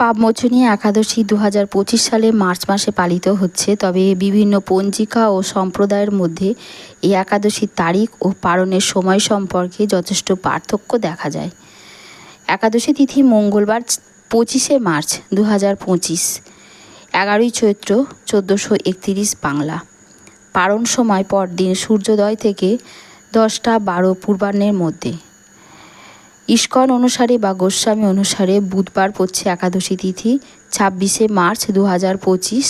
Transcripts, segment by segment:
পাপমোচনী একাদশী দু হাজার পঁচিশ সালে মার্চ মাসে পালিত হচ্ছে। তবে বিভিন্ন পঞ্জিকা ও সম্প্রদায়ের মধ্যে এই একাদশীর তারিখ ও পালনের সময় সম্পর্কে যথেষ্ট পার্থক্য দেখা যায়। একাদশী তিথি মঙ্গলবার পঁচিশে মার্চ দু হাজার পঁচিশ, এগারোই চৈত্র চোদ্দোশো একতিরিশ বাংলা। পারণ সময় পরদিন সূর্যোদয় থেকে দশটা বারো পূর্বাহ্নের মধ্যে। ইস্কন অনুসারে বা গোস্বামী অনুসারে বুধবার পড়ছে একাদশী তিথি, ছাব্বিশে মার্চ দু হাজার পঁচিশ,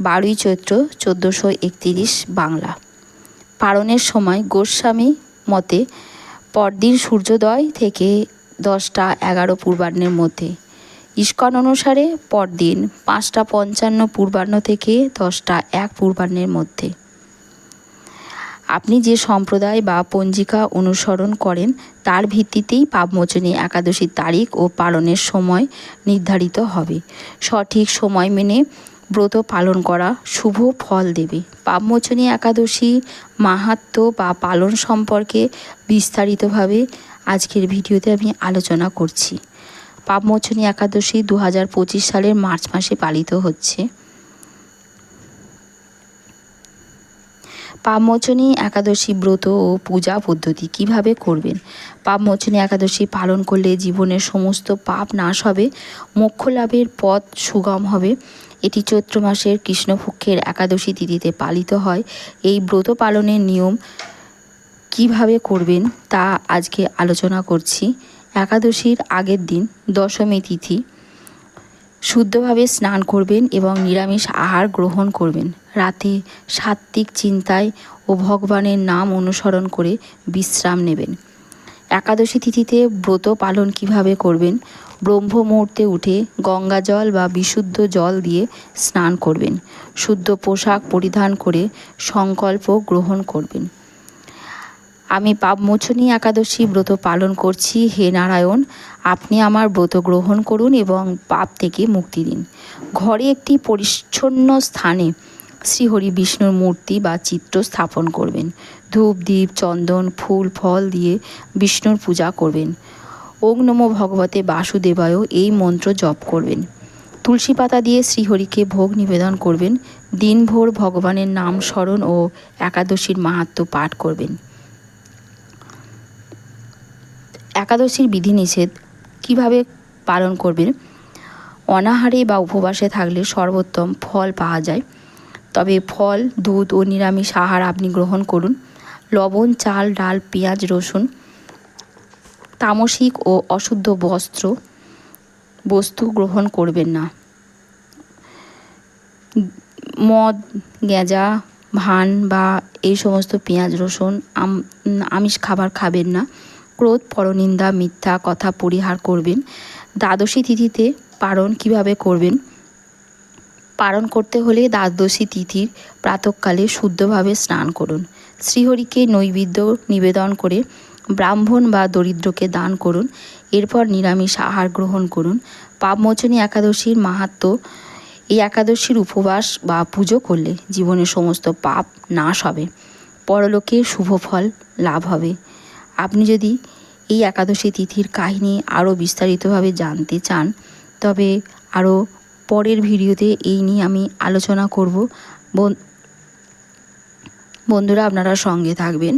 বারোই চৈত্র চোদ্দোশো একতিরিশ বাংলা। পারণের সময় গোস্বামী মতে, পরদিন সূর্যোদয় থেকে দশটা এগারো পূর্বাহ্নের মধ্যে। ইস্কন অনুসারে পরদিন পাঁচটা পঞ্চান্ন পূর্বাহ্ন থেকে দশটা এক পূর্বাহ্নের মধ্যে। আপনি যে সম্প্রদায় বা পঞ্জিকা অনুসরণ করেন, তার ভিত্তিতেই পাপমোচনী একাদশীর তারিখ ও পালনের সময় নির্ধারিত হবে। সঠিক সময় মেনে ব্রত পালন করা শুভ ফল দেবে। পাপমোচনী একাদশী মাহাত্ম বা পালন সম্পর্কে বিস্তারিতভাবে আজকের ভিডিওতে আমি আলোচনা করছি। পাপমোচনী একাদশী দু হাজার পঁচিশ সালের মার্চ মাসে পালিত হচ্ছে। পাপমোচনী একাদশী ব্রত ও পূজা পদ্ধতি কীভাবে করবেন? পাপমোচনী একাদশী পালন করলে জীবনের সমস্ত পাপ নাশ হবে মোক্ষ লাভের পথ সুগম হবে। এটি চৈত্র মাসের কৃষ্ণপক্ষের একাদশী তিথিতে পালিত হয়। এই ব্রত পালনের নিয়ম কীভাবে করবেন তা আজকে আলোচনা করছি। একাদশীর আগের দিন দশমী তিথি। শুদ্ধভাবে স্নান করবেন এবং নিরামিষ আহার গ্রহণ করবেন। রাতে সাত্ত্বিক চিন্তায় ও ভগবানের নাম অনুসরণ করে বিশ্রাম নেবেন। একাদশী তিথিতে ব্রত পালন কীভাবে করবেন? ব্রহ্ম মুহূর্তে উঠে গঙ্গা জল বা বিশুদ্ধ জল দিয়ে স্নান করবেন। শুদ্ধ পোশাক পরিধান করে সংকল্প গ্রহণ করবেন। আমি পাপমোচনী একাদশী ব্রত পালন করছি। হে নারায়ণ, আপনি আমার ব্রত গ্রহণ করুন এবং পাপ থেকে মুক্তি দিন। ঘরে একটি পরিচ্ছন্ন স্থানে শ্রীহরি বিষ্ণুর মূর্তি বা চিত্র স্থাপন করবেন। ধূপ দ্বীপ চন্দন, ফুল, ফল দিয়ে বিষ্ণুর পূজা করবেন। ওং নমো ভগবতে বাসুদেবায়ও এই মন্ত্র জপ করবেন। তুলসী পাতা দিয়ে শ্রীহরিকে ভোগ নিবেদন করবেন। দিনভর ভগবানের নাম স্মরণ ও একাদশীর মাহাত্ম পাঠ করবেন। একাদশীর বিধিনিষেধ কীভাবে পালন করবেন? অনাহারে বা উপবাসে থাকলে সর্বোত্তম ফল পাওয়া যায়। তবে ফল, দুধ ও নিরামিষ আহার আপনি গ্রহণ করুন। লবণ, চাল, ডাল, পেঁয়াজ, রসুন, তামসিক ও অশুদ্ধ বস্ত্র বস্তু গ্রহণ করবেন না। মদ, গেঁজা, ভান বা এই সমস্ত পেঁয়াজ, রসুন আমিষ খাবার খাবেন না। ক্রোধ, পরনিন্দা, মিথ্যা কথা পরিহার করবেন। দ্বাদশী তিথিতে পালন কীভাবে করবেন? পালন করতে হলে দ্বাদশী তিথির প্রাতকালে শুদ্ধভাবে স্নান করুন। শ্রীহরিকে নৈবেদ্য নিবেদন করে ব্রাহ্মণ বা দরিদ্রকে দান করুন। এরপর নিরামিষ আহার গ্রহণ করুন। পাপমোচনী একাদশীর মাহাত্ম, এই একাদশীর উপবাস বা পুজো করলে জীবনের সমস্ত পাপ নাশ হবে। পরলোকে শুভ ফল লাভ হবে। আপনি যদি এই একাদশী তিথির কাহিনী আরও বিস্তারিতভাবে জানতে চান, তবে আরও পরের ভিডিওতে এই নিয়ে আমি আলোচনা করব। বন্ধুরা, আপনারা সঙ্গে থাকবেন।